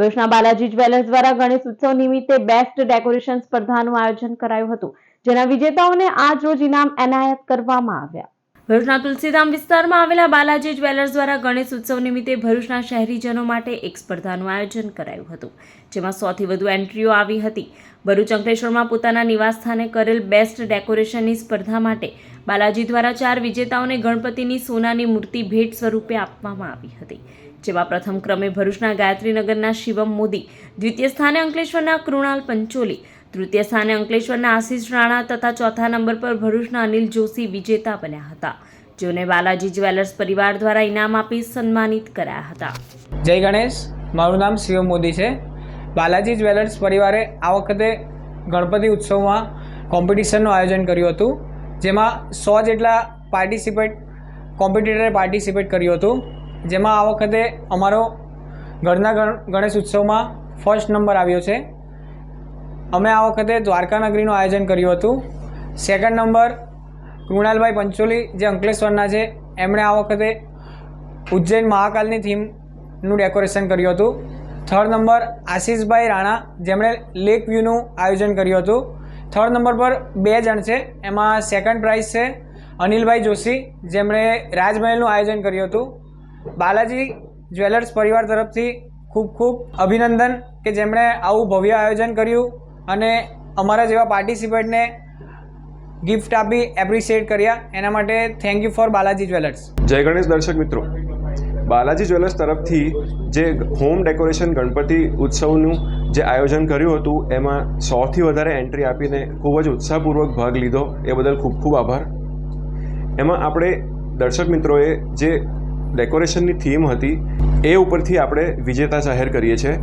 ભરૂચના બાલાજી જ્વેલર્સ દ્વારા ગણેશ ઉત્સવ નિમિત્તે બેસ્ટ ડેકોરેશન સ્પર્ધાનું આયોજન કરાયું હતું, જેના વિજેતાઓને આજ રોજ ઇનામ એનાયત કરવામાં આવ્યા. ભરૂચના તુલસીધામ વિસ્તારમાં આવેલા બાલાજી જ્વેલર્સ દ્વારા ગણેશ ઉત્સવ નિમિત્તે ભરૂચના શહેરીજનો માટે એક સ્પર્ધાનું આયોજન કરાયું હતું, જેમાં સૌથી વધુ એન્ટ્રીઓ આવી હતી. ભરૂચ અંકલેશ્વરમાં પોતાના નિવાસસ્થાને કરેલ બેસ્ટ ડેકોરેશનની સ્પર્ધા માટે બાલાજી દ્વારા ચાર વિજેતાઓને ગણપતિની સોનાની મૂર્તિ ભેટ સ્વરૂપે આપવામાં આવી હતી, જેમાં પ્રથમ ક્રમે ભરૂચના ગાયત્રીનગરના શિવમ મોદી, દ્વિતીય સ્થાને અંકલેશ્વરના કૃણાલ પંચોલી, તૃતીય સ્થાને અંકલેશ્વરના આશીષ રાણા તથા ચોથા નંબર પર ભરૂચના અનિલ જોશી વિજેતા બન્યા હતા, જેઓને બાલાજી જ્વેલર્સ પરિવાર દ્વારા ઇનામ આપી સન્માનિત કર્યા હતા. જય ગણેશ, મારું નામ શિવ મોદી છે. બાલાજી જ્વેલર્સ પરિવારે આ વખતે ગણપતિ ઉત્સવમાં કોમ્પિટિશનનું આયોજન કર્યું હતું. જેમાં સો જેટલા પાર્ટિસિપેટ કોમ્પિટિટરે પાર્ટિસિપેટ કર્યું હતું. જેમાં આ વખતે અમારો ઘરના ગણેશ ઉત્સવમાં ફર્સ્ટ નંબર આવ્યો છે. અમે આ વખતે દ્વારકા નગરીનું આયોજન કર્યું હતું. સેકન્ડ નંબર કૃણાલભાઈ પંચોલી જે અંકલેશ્વરના છે, એમણે આ વખતે ઉજ્જૈન મહાકાલની થીમનું ડેકોરેશન કર્યું હતું. થર્ડ નંબર આશીષભાઈ રાણા, જેમણે લેક વ્યૂનું આયોજન કર્યું હતું. થર્ડ નંબર પર બે જણ છે. એમાં સેકન્ડ પ્રાઇઝ છે અનિલભાઈ જોશી, જેમણે રાજમહેલનું આયોજન કર્યું હતું. બાલાજી જ્વેલર્સ પરિવાર તરફથી ખૂબ ખૂબ અભિનંદન કે જેમણે આવું ભવ્ય આયોજન કર્યું અને અમારા જેવા પાર્ટિસિપેટને ગિફ્ટ આપી એપ્રિશિએટ કર્યા. એના માટે thank you for Balaji jewellers. જય ગણેશ દર્શક મિત્રો. બાલાજી જ્વેલર્સ તરફથી જે હોમ ડેકોરેશન ગણપતિ ઉત્સવનું જે આયોજન કર્યું હતું, એમાં સૌથી વધારે એન્ટ્રી આપીને ખૂબ જ ઉત્સાહપૂર્વક ભાગ લીધો. એ બદલ ખૂબ ખૂબ આભાર. એમાં આપણે દર્શક મિત્રોએ જે ડેકોરેશનની થીમ હતી, એ ઉપરથી આપણે વિજેતા જાહેર કરીએ છીએ.